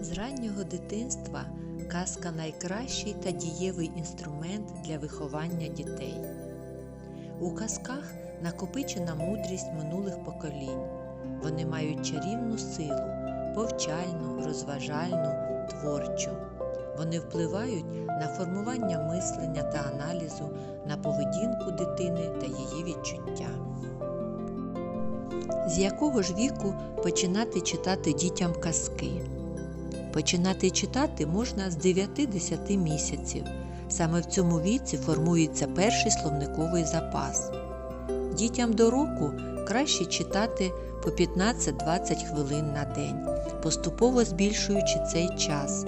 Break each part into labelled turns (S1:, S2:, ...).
S1: З раннього дитинства казка найкращий та дієвий інструмент для виховання дітей. У казках накопичена мудрість минулих поколінь. Вони мають чарівну силу, повчальну, розважальну, творчу. Вони впливають на формування мислення та аналізу, на поведінку дитини та її відчуття. З якого ж віку починати читати дітям казки? Починати читати можна з 9-10 місяців. Саме в цьому віці формується перший словниковий запас. Дітям до року краще читати по 15-20 хвилин на день, поступово збільшуючи цей час.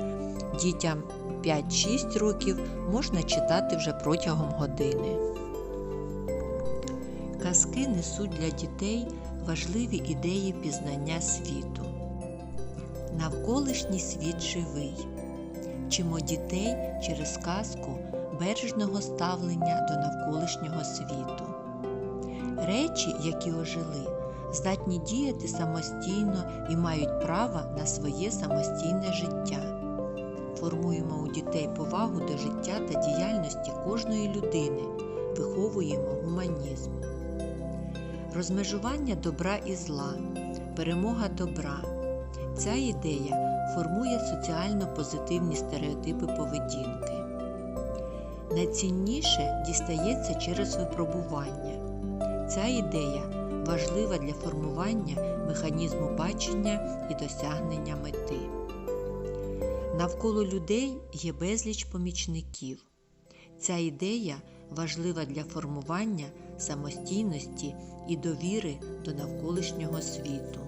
S1: Дітям 5-6 років можна читати вже протягом години. Казки несуть для дітей важливі ідеї пізнання світу. Навколишній світ живий. Вчимо дітей через казку бережного ставлення до навколишнього світу. Речі, які ожили, здатні діяти самостійно і мають право на своє самостійне життя. Формуємо у дітей повагу до життя та діяльності кожної людини, виховуємо гуманізм. Розмежування добра і зла, перемога добра. Ця ідея формує соціально позитивні стереотипи поведінки. Найцінніше дістається через випробування. Ця ідея важлива для формування механізму бачення і досягнення мети. Навколо людей є безліч помічників. Ця ідея важлива для формування самостійності і довіри до навколишнього світу.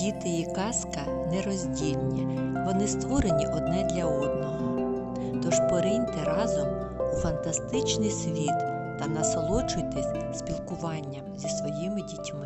S1: Діти і казка нероздільні, вони створені одне для одного. Тож пориньте разом у фантастичний світ та насолоджуйтесь спілкуванням зі своїми дітьми.